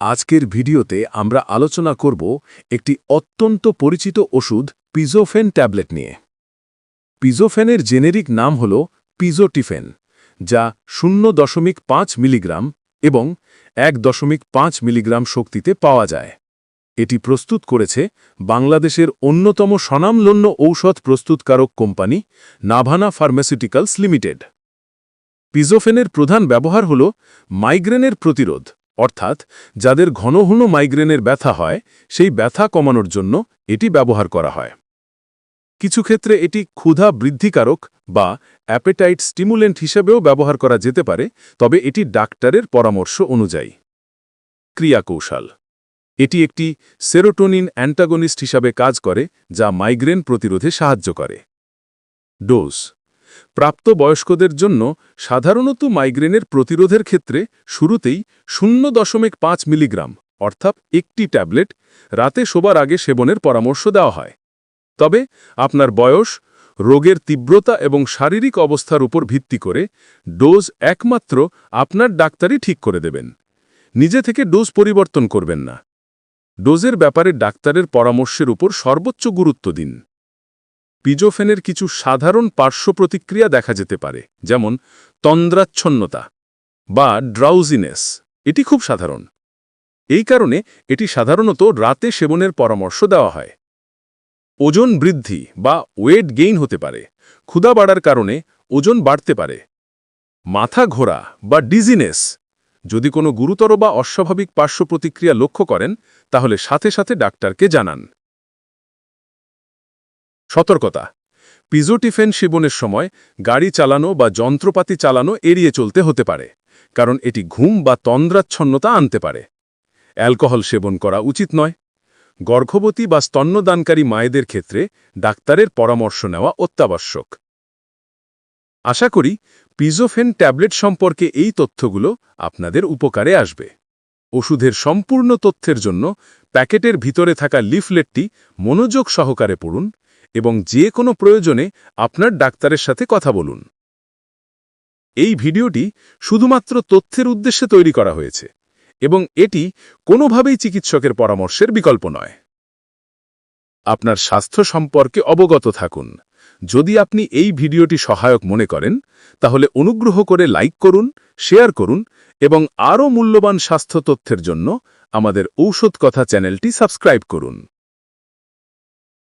আজকের ভিডিওতে আমরা আলোচনা করব একটি অত্যন্ত পরিচিত ওষুধ, পিজোফেন ট্যাবলেট নিয়ে। পিজোফেনের জেনেরিক নাম হল পিজোটিফেন, যা শূন্য দশমিক পাঁচ মিলিগ্রাম এবং এক দশমিক পাঁচ মিলিগ্রাম শক্তিতে পাওয়া যায়। এটি প্রস্তুত করেছে বাংলাদেশের অন্যতম স্বনামলন্য ঔষধ প্রস্তুতকারক কোম্পানি নাভানা ফার্মাসিউটিক্যালস লিমিটেড। পিজোফেনের প্রধান ব্যবহার হল মাইগ্রেনের প্রতিরোধ অর্থাৎ যাদের ঘন ঘন মাইগ্রেনের ব্যথা হয়, সেই ব্যথা কমানোর জন্য এটি ব্যবহার করা হয়। কিছু ক্ষেত্রে এটি ক্ষুধা বৃদ্ধিকারক বা অ্যাপেটাইট স্টিমুলেন্ট হিসেবেও ব্যবহার করা যেতে পারে, তবে এটি ডাক্তারের পরামর্শ অনুযায়ী। ক্রিয়াকৌশল। এটি একটি সেরোটোনিন অ্যান্টাগনিস্ট হিসাবে কাজ করে, যা মাইগ্রেন প্রতিরোধে সাহায্য করে। ডোজ। প্রাপ্তবয়স্কদের জন্য সাধারণত মাইগ্রেনের প্রতিরোধের ক্ষেত্রে শুরুতেই শূন্য দশমিক পাঁচ মিলিগ্রাম, অর্থাৎ একটি ট্যাবলেট, রাতে শোবার আগে সেবনের পরামর্শ দেওয়া হয়। তবে আপনার বয়স, রোগের তীব্রতা এবং শারীরিক অবস্থার উপর ভিত্তি করে ডোজ একমাত্র আপনার ডাক্তারই ঠিক করে দেবেন। নিজে থেকে ডোজ পরিবর্তন করবেন না। ডোজের ব্যাপারে ডাক্তারের পরামর্শের উপর সর্বোচ্চ গুরুত্ব দিন। পিজোফেনের কিছু সাধারণ পার্শ্ব প্রতিক্রিয়া দেখা যেতে পারে, যেমন তন্দ্রাচ্ছন্নতা বা ড্রাউজিনেস এটি খুব সাধারণ। এই কারণে এটি সাধারণত রাতে সেবনের পরামর্শ দেওয়া হয়। ওজন বৃদ্ধি বা ওয়েট গেইন হতে পারে ক্ষুদা বাড়ার কারণে ওজন বাড়তে পারে। মাথা ঘোরা বা ডিজিনেস যদি কোনো গুরুতর বা অস্বাভাবিক পার্শ্ব প্রতিক্রিয়া লক্ষ্য করেন, তাহলে সাথে সাথে ডাক্তারকে জানান। সতর্কতা। পিজোটিফেন সেবনের সময় গাড়ি চালানো বা যন্ত্রপাতি চালানো এড়িয়ে চলতে হতে পারে, কারণ এটি ঘুম বা তন্দ্রাচ্ছন্নতা আনতে পারে। অ্যালকোহল সেবন করা উচিত নয়। গর্ভবতী বা স্তন্যদানকারী মায়েদের ক্ষেত্রে ডাক্তারের পরামর্শ নেওয়া অত্যাবশ্যক। আশা করি পিজোফেন ট্যাবলেট সম্পর্কে এই তথ্যগুলো আপনাদের উপকারে আসবে। ওষুধের সম্পূর্ণ তথ্যের জন্য প্যাকেটের ভিতরে থাকা লিফলেটটি মনোযোগ সহকারে পড়ুন এবং যে কোনো প্রয়োজনে আপনার ডাক্তারের সাথে কথা বলুন। এই ভিডিওটি শুধুমাত্র তথ্যের উদ্দেশ্যে তৈরি করা হয়েছে এবং এটি কোনোভাবেই চিকিৎসকের পরামর্শের বিকল্প নয়। আপনার স্বাস্থ্য সম্পর্কে অবগত থাকুন। যদি আপনি এই ভিডিওটি সহায়ক মনে করেন, তাহলে অনুগ্রহ করে লাইক করুন, শেয়ার করুন এবং আরও মূল্যবান স্বাস্থ্য তথ্যের জন্য আমাদের ঔষধ কথা চ্যানেলটি সাবস্ক্রাইব করুন।